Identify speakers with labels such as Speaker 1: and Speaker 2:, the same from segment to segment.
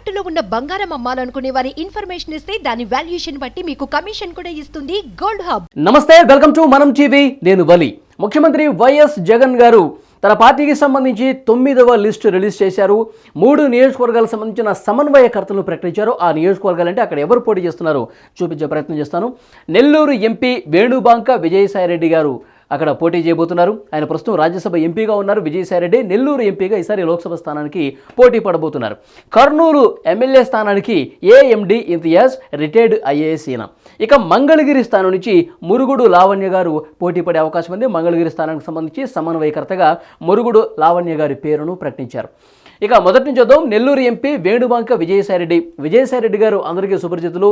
Speaker 1: తాకట్టులో ఉన్న బంగారం అమ్మాలనుకునే వారి ఇన్ఫర్మేషన్ ఇస్తే దాని వాల్యుయేషన్ బట్టి మీకు కమిషన్ కూడా ఇస్తుంది గోల్డ్ హబ్.
Speaker 2: నమస్తే వెల్కమ్ టు మనం టీవీ. నేను వలి. ముఖ్యమంత్రి వైఎస్ జగన్ గారు తన పార్టీకి సంబంధించి తొమ్మిదవ లిస్టు రిలీజ్ చేశారు. మూడు నియోజకవర్గాలకు సంబంధించిన సమన్వయకర్తలను ప్రకటించారు. ఆ నియోజకవర్గాలంటే అక్కడ ఎవరు పోటీ చేస్తున్నారో చూపించే ప్రయత్నం చేస్తాను. నెల్లూరు ఎంపీ వేణుబాంక విజయసాయిరెడ్డి గారు అక్కడ పోటీ చేయబోతున్నారు. ఆయన ప్రస్తుతం రాజ్యసభ ఎంపీగా ఉన్నారు. విజయసాయిరెడ్డి నెల్లూరు ఎంపీగా ఈసారి లోక్సభ స్థానానికి పోటీ పడబోతున్నారు. కర్నూలు ఎమ్మెల్యే స్థానానికి ఏఎండి ఇంతియాజ్ రిటైర్డ్ ఐఏఎస్ ఈయన. ఇక మంగళగిరి స్థానం నుంచి మురుగుడు లావణ్య గారు పోటీ పడే అవకాశం ఉంది. మంగళగిరి స్థానానికి సంబంధించి సమన్వయకర్తగా మురుగుడు లావణ్య గారి పేరును ప్రకటించారు. ఇక మొదటి నుంచి చూద్దాం. నెల్లూరు ఎంపీ వేణుబాంక విజయసాయిరెడ్డి. విజయసాయిరెడ్డి గారు అందరికీ సుపరిచితులు.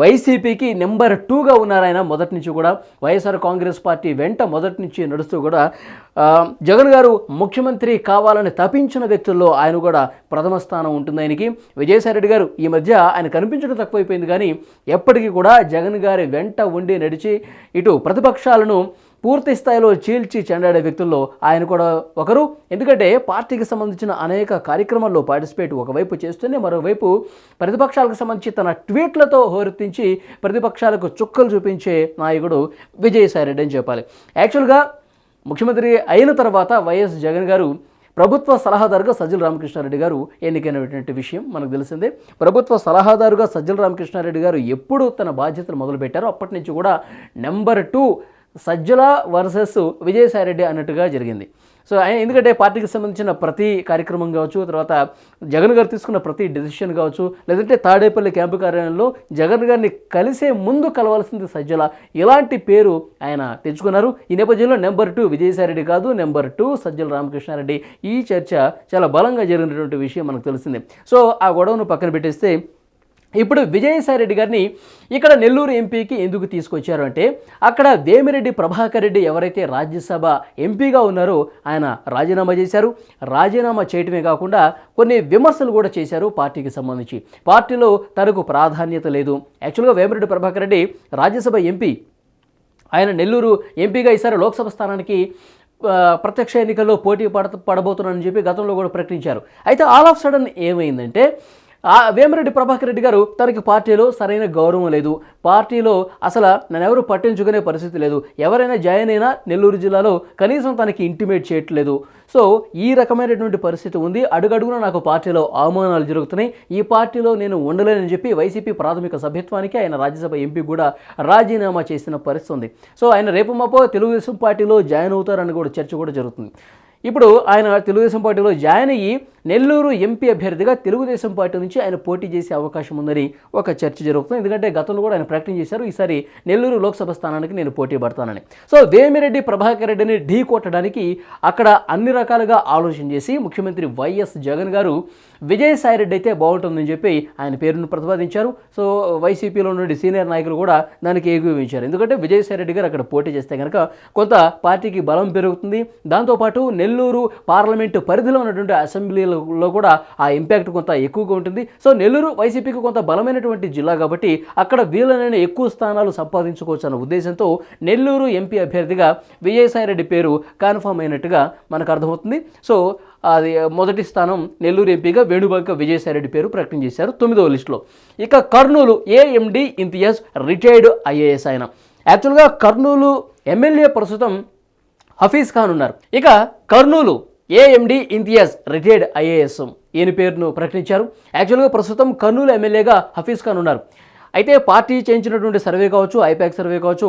Speaker 2: వైసీపీకి నెంబర్ టూగా ఉన్నారు ఆయన మొదటి నుంచి కూడా. వైఎస్ఆర్ కాంగ్రెస్ పార్టీ వెంట మొదటి నుంచి నడుస్తూ కూడా జగన్ గారు ముఖ్యమంత్రి కావాలని తపించిన వ్యక్తుల్లో ఆయన కూడా ప్రథమ స్థానం ఉంటుంది ఆయనకి. విజయసాయిరెడ్డి గారు ఈ మధ్య ఆయన కనిపించడం తక్కువైపోయింది కానీ ఎప్పటికీ కూడా జగన్ గారి వెంట ఉండి నడిచి ఇటు ప్రతిపక్షాలను పూర్తి స్థాయిలో చీల్చి చెండాడే వ్యక్తుల్లో ఆయన కూడా ఒకరు. ఎందుకంటే పార్టీకి సంబంధించిన అనేక కార్యక్రమాల్లో పార్టిసిపేట్ ఒకవైపు చేస్తూనే మరోవైపు ప్రతిపక్షాలకు సంబంధించి తన ట్వీట్లతో హోరెత్తించి ప్రతిపక్షాలకు చుక్కలు చూపించే నాయకుడు విజయసాయిరెడ్డి అని చెప్పాలి. యాక్చువల్గా ముఖ్యమంత్రి అయిన తర్వాత వైఎస్ జగన్ గారు ప్రభుత్వ సలహాదారుగా సజ్జల రామకృష్ణారెడ్డి గారు ఎన్నికైనటువంటి విషయం మనకు తెలిసిందే. ప్రభుత్వ సలహాదారుగా సజ్జల రామకృష్ణారెడ్డి గారు ఎప్పుడు తన బాధ్యతలు మొదలుపెట్టారో అప్పటి నుంచి కూడా number two Sajjala versus Vijayasai Reddy అన్నట్టుగా జరిగింది. సో ఆయన ఎందుకంటే పార్టీకి సంబంధించిన ప్రతి కార్యక్రమం కావచ్చు తర్వాత జగన్ గారు తీసుకున్న ప్రతి డెసిషన్ కావచ్చు లేదంటే తాడేపల్లి క్యాంపు కార్యాలయంలో జగన్ గారిని కలిసే ముందు కలవాల్సింది సజ్జల. ఇలాంటి పేరు ఆయన తెచ్చుకున్నారు. ఈ నేపథ్యంలో నెంబర్ టూ విజయసాయిరెడ్డి కాదు నెంబర్ టూ సజ్జల రామకృష్ణారెడ్డి. ఈ చర్చ చాలా బలంగా జరిగినటువంటి విషయం మనకు తెలిసిందే. సో ఆ గొడవను పక్కన పెట్టేస్తే ఇప్పుడు విజయసాయిరెడ్డి గారిని ఇక్కడ నెల్లూరు ఎంపీకి ఎందుకు తీసుకొచ్చారు అంటే అక్కడ వేమిరెడ్డి ప్రభాకర్ రెడ్డి ఎవరైతే రాజ్యసభ ఎంపీగా ఉన్నారో ఆయన రాజీనామా చేశారు. రాజీనామా చేయటమే కాకుండా కొన్ని విమర్శలు కూడా చేశారు పార్టీకి సంబంధించి. పార్టీలో తనకు ప్రాధాన్యత లేదు. యాక్చువల్గా వేమిరెడ్డి ప్రభాకర్ రెడ్డి రాజ్యసభ ఎంపీ. ఆయన నెల్లూరు ఎంపీగా ఈసారి లోక్సభ స్థానానికి ప్రత్యక్ష ఎన్నికల్లో పోటీ పడ పడబోతున్నానని చెప్పి గతంలో కూడా ప్రకటించారు. అయితే ఆల్ ఆఫ్ సడన్ ఏమైందంటే వేమిరెడ్డి ప్రభాకర్ రెడ్డి గారు తనకి పార్టీలో సరైన గౌరవం లేదు. పార్టీలో అసలు నన్ను ఎవరు పట్టించుకునే పరిస్థితి లేదు. ఎవరైనా జాయిన్ అయినా నెల్లూరు జిల్లాలో కనీసం తనకి ఇంటిమేట్ చేయట్లేదు. సో ఈ రకమైనటువంటి పరిస్థితి ఉంది. అడుగడుగున నాకు పార్టీలో అవమానాలు జరుగుతున్నాయి. ఈ పార్టీలో నేను ఉండలేనని చెప్పి వైసీపీ ప్రాథమిక సభ్యత్వానికి ఆయన రాజ్యసభ ఎంపీ కూడా రాజీనామా చేసిన పరిస్థితి ఉంది. సో ఆయన రేపు మాపో తెలుగుదేశం పార్టీలో జాయిన్ అవుతారని కూడా చర్చ కూడా జరుగుతుంది. ఇప్పుడు ఆయన తెలుగుదేశం పార్టీలో జాయిన్ అయ్యి నెల్లూరు ఎంపీ అభ్యర్థిగా తెలుగుదేశం పార్టీ నుంచి ఆయన పోటీ చేసే అవకాశం ఉందని ఒక చర్చ జరుగుతుంది. ఎందుకంటే గతంలో కూడా ఆయన ప్రకటన చేశారు. ఈసారి నెల్లూరు లోక్సభ స్థానానికి నేను పోటీ పడతానని. సో వేమిరెడ్డి ప్రభాకర్ రెడ్డిని ఢీ కొట్టడానికి అక్కడ అన్ని రకాలుగా ఆలోచన చేసి ముఖ్యమంత్రి వైఎస్ జగన్ గారు విజయసాయిరెడ్డి అయితే బాగుంటుందని చెప్పి ఆయన పేరును ప్రతిపాదించారు. సో వైసీపీలో నుండి సీనియర్ నాయకులు కూడా దానికి ఏకీవించారు ఎందుకంటే విజయసాయిరెడ్డి గారు అక్కడ పోటీ చేస్తే కనుక కొంత పార్టీకి బలం పెరుగుతుంది. దాంతోపాటు నెల్లూరు పార్లమెంటు పరిధిలో ఉన్నటువంటి అసెంబ్లీలో కూడా ఆ ఇంపాక్ట్ కొంత ఎక్కువగా ఉంటుంది. సో నెల్లూరు వైసీపీకి కొంత బలమైనటువంటి జిల్లా కాబట్టి అక్కడ వీలైన ఎక్కువ స్థానాలు సంపాదించుకోవచ్చు అన్న ఉద్దేశంతో నెల్లూరు ఎంపీ అభ్యర్థిగా విజయసాయిరెడ్డి పేరు కన్ఫర్మ్ అయినట్టుగా మనకు అర్థమవుతుంది. సో అది మొదటి స్థానం నెల్లూరు ఎంపీగా వేణుబాంక విజయసాయిరెడ్డి పేరు ప్రకటన చేశారు తొమ్మిదవ లిస్టులో. ఇక Kurnool AMD Imtiaz retired IAS ఆయన. యాక్చువల్గా కర్నూలు ఎమ్మెల్యే ప్రస్తుతం హఫీజ్ ఖాన్ ఉన్నారు. ఇక Kurnool AMD Imtiaz retired IAS ఈయన పేరును ప్రకటించారు. యాక్చువల్గా ప్రస్తుతం కర్నూలు ఎమ్మెల్యేగా హఫీజ్ ఖాన్ ఉన్నారు. అయితే పార్టీ చేయించినటువంటి సర్వే కావచ్చు ఐపాక్ సర్వే కావచ్చు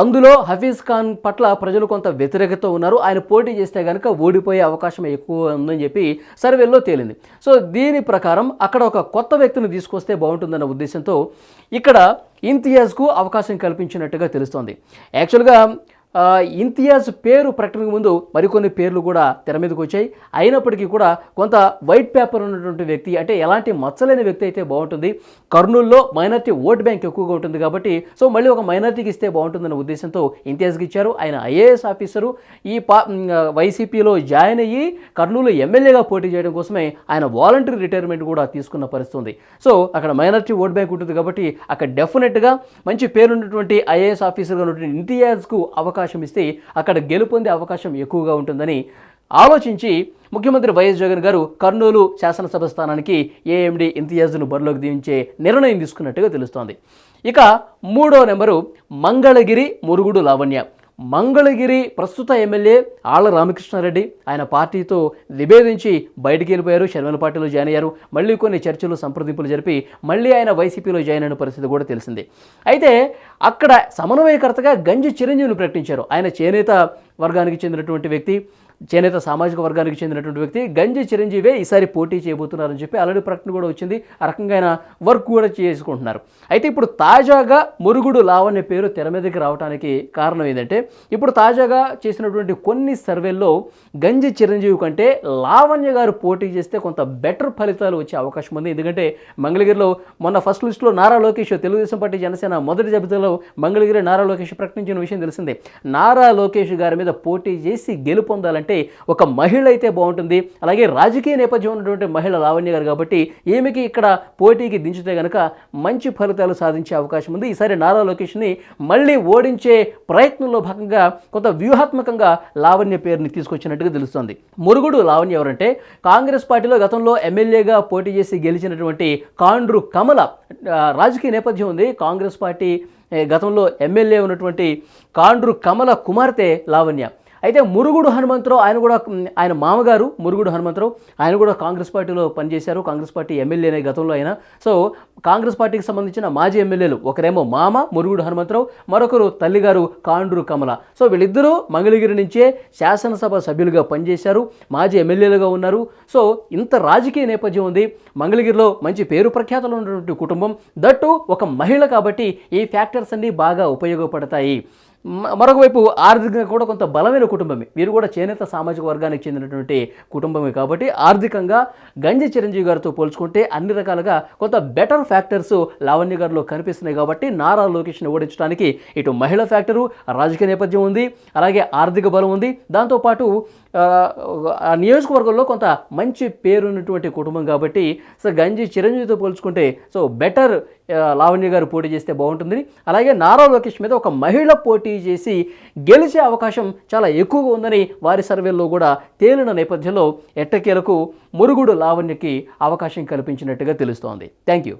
Speaker 2: అందులో హఫీజ్ ఖాన్ పట్ల ప్రజలు కొంత వ్యతిరేకత ఉన్నారు. ఆయన పోటీ చేస్తే కనుక ఓడిపోయే అవకాశం ఎక్కువ ఉందని చెప్పి సర్వేలో తేలింది. సో దీని ప్రకారం అక్కడ ఒక కొత్త వ్యక్తిని తీసుకొస్తే బాగుంటుందన్న ఉద్దేశంతో ఇక్కడ ఇంతియాజ్కు అవకాశం కల్పించినట్టుగా తెలుస్తోంది. యాక్చువల్గా ఇంతియాజ్ పేరు ప్రకటనకు ముందు మరికొన్ని పేర్లు కూడా తెర మీదకి వచ్చాయి. అయినప్పటికీ కూడా కొంత వైట్ పేపర్ ఉన్నటువంటి వ్యక్తి అంటే ఎలాంటి మచ్చలేని వ్యక్తి అయితే బాగుంటుంది. కర్నూల్లో మైనార్టీ ఓట్ బ్యాంక్ ఎక్కువగా ఉంటుంది కాబట్టి సో మళ్ళీ ఒక మైనార్టీకి ఇస్తే బాగుంటుందన్న ఉద్దేశంతో ఇంతియాజ్కి ఇచ్చారు. ఆయన ఐఏఎస్ ఆఫీసరు. ఈ పా వైసీపీలో జాయిన్ అయ్యి కర్నూలు ఎమ్మెల్యేగా పోటీ చేయడం కోసమే ఆయన వాలంటరీ రిటైర్మెంట్ కూడా తీసుకున్న పరిస్థితి ఉంది. సో అక్కడ మైనార్టీ ఓట్ బ్యాంక్ ఉంటుంది కాబట్టి అక్కడ డెఫినెట్గా మంచి పేరున్నటువంటి ఐఏఎస్ ఆఫీసర్గా ఉన్నటువంటి ఇంతియాజ్కు అవకాశం అవకాశం ఇస్తే అక్కడ గెలుపొందే అవకాశం ఎక్కువగా ఉంటుందని ఆలోచించి ముఖ్యమంత్రి వైఎస్ జగన్ గారు కర్నూలు శాసనసభ స్థానానికి ఏఎండి ఇంతియాజ్ను బరిలోకి దించే నిర్ణయం తీసుకున్నట్టుగా తెలుస్తోంది. ఇక మూడో నెంబరు మంగళగిరి మురుగుడు లావణ్య. మంగళగిరి ప్రస్తుత ఎమ్మెల్యే ఆళ్ళ రామకృష్ణారెడ్డి ఆయన పార్టీతో విభేదించి బయటికి వెళ్ళిపోయారు. షర్మిల పార్టీలో జాయిన్ అయ్యారు. మళ్ళీ కొన్ని చర్చలు సంప్రదింపులు జరిపి మళ్ళీ ఆయన వైసీపీలో జాయిన్ అయిన పరిస్థితి కూడా తెలిసింది. అయితే అక్కడ సమన్వయకర్తగా గంజి చిరంజీవిని ప్రకటించారు. ఆయన చేనేత వర్గానికి చెందినటువంటి వ్యక్తి. చేనేత సామాజిక వర్గానికి చెందినటువంటి వ్యక్తి గంజి చిరంజీవే ఈసారి పోటీ చేయబోతున్నారని చెప్పి ఆల్రెడీ ప్రకటన కూడా వచ్చింది. ఆ రకంగా ఆయన వర్క్ కూడా చేసుకుంటున్నారు. అయితే ఇప్పుడు తాజాగా మురుగుడు లావణ్య పేరు తెర మీదకి రావడానికి కారణం ఏంటంటే ఇప్పుడు తాజాగా చేసినటువంటి కొన్ని సర్వేల్లో గంజి చిరంజీవి కంటే లావణ్య గారు పోటీ చేస్తే కొంత బెటర్ ఫలితాలు వచ్చే అవకాశం ఉంది. ఎందుకంటే మంగళగిరిలో మొన్న ఫస్ట్ లిస్టులో నారా లోకేష్ తెలుగుదేశం పార్టీ జనసేన మొదటి జాబితాలో మంగళగిరి నారా లోకేష్ ప్రకటించిన విషయం తెలిసిందే. నారా లోకేష్ గారి మీద పోటీ చేసి గెలుపొందాలంటే ఒక మహిళ అయితే బాగుంటుంది. అలాగే రాజకీయ నేపథ్యం ఉన్నటువంటి మహిళ లావణ్య గారు కాబట్టి ఈమెకి ఇక్కడ పోటీకి దించితే కనుక మంచి ఫలితాలు సాధించే అవకాశం ఉంది. ఈసారి నారా లోకేష్ని మళ్ళీ ఓడించే ప్రయత్నంలో భాగంగా కొంత వ్యూహాత్మకంగా లావణ్య పేరుని తీసుకొచ్చినట్టుగా తెలుస్తోంది. మురుగుడు లావణ్య ఎవరంటే కాంగ్రెస్ పార్టీలో గతంలో ఎమ్మెల్యేగా పోటీ చేసి గెలిచినటువంటి కాండ్రు కమల. రాజకీయ నేపథ్యం ఉంది. కాంగ్రెస్ పార్టీ గతంలో ఎమ్మెల్యే ఉన్నటువంటి కాండ్రు కమల కుమార్తె లావణ్య. అయితే మురుగుడు హనుమంతరావు ఆయన కూడా ఆయన మామగారు మురుగుడు హనుమంతరావు ఆయన కూడా కాంగ్రెస్ పార్టీలో పనిచేశారు. కాంగ్రెస్ పార్టీ ఎమ్మెల్యేనే గతంలో ఆయన సో కాంగ్రెస్ పార్టీకి సంబంధించిన మాజీ ఎమ్మెల్యేలు ఒకరేమో మామ మురుగుడు హనుమంతరావు మరొకరు తల్లిగారు కాండ్రు కమల. సో వీళ్ళిద్దరూ మంగళగిరి నుంచే శాసనసభ సభ్యులుగా పనిచేశారు మాజీ ఎమ్మెల్యేలుగా ఉన్నారు. సో ఇంత రాజకీయ నేపథ్యం ఉంది. మంగళగిరిలో మంచి పేరు ప్రఖ్యాతలు ఉన్నటువంటి కుటుంబం. దట్టు ఒక మహిళ కాబట్టి ఈ ఫ్యాక్టర్స్ అన్నీ బాగా ఉపయోగపడతాయి. మరొకవైపు ఆర్థికంగా కూడా కొంత బలమైన కుటుంబమే. వీరు కూడా చేనేత సామాజిక వర్గానికి చెందినటువంటి కుటుంబమే కాబట్టి ఆర్థికంగా గంజి చిరంజీవి గారితో పోల్చుకుంటే అన్ని రకాలుగా కొంత బెటర్ ఫ్యాక్టర్స్ లావణ్య గారిలో కనిపిస్తున్నాయి కాబట్టి నారా లోకేష్ని ఓడించడానికి ఇటు మహిళ ఫ్యాక్టరు రాజకీయ నేపథ్యం ఉంది అలాగే ఆర్థిక బలం ఉంది. దాంతోపాటు ఆ, నియోజకవర్గంలో కొంత మంచి పేరున్నటువంటి కుటుంబం కాబట్టి సో గంజి చిరంజీవితో పోల్చుకుంటే సో బెటర్ లావణ్య గారు పోటీ చేస్తే బాగుంటుంది అలాగే నారా లోకేష్ మీద ఒక మహిళ పోటీ చేసి గెలిచే అవకాశం చాలా ఎక్కువగా ఉందని వారి సర్వేల్లో కూడా తేలిన నేపథ్యంలో ఎట్టకేలకు మురుగుడు లావణ్యకి అవకాశం కల్పించినట్టుగా తెలుస్తోంది. Thank you.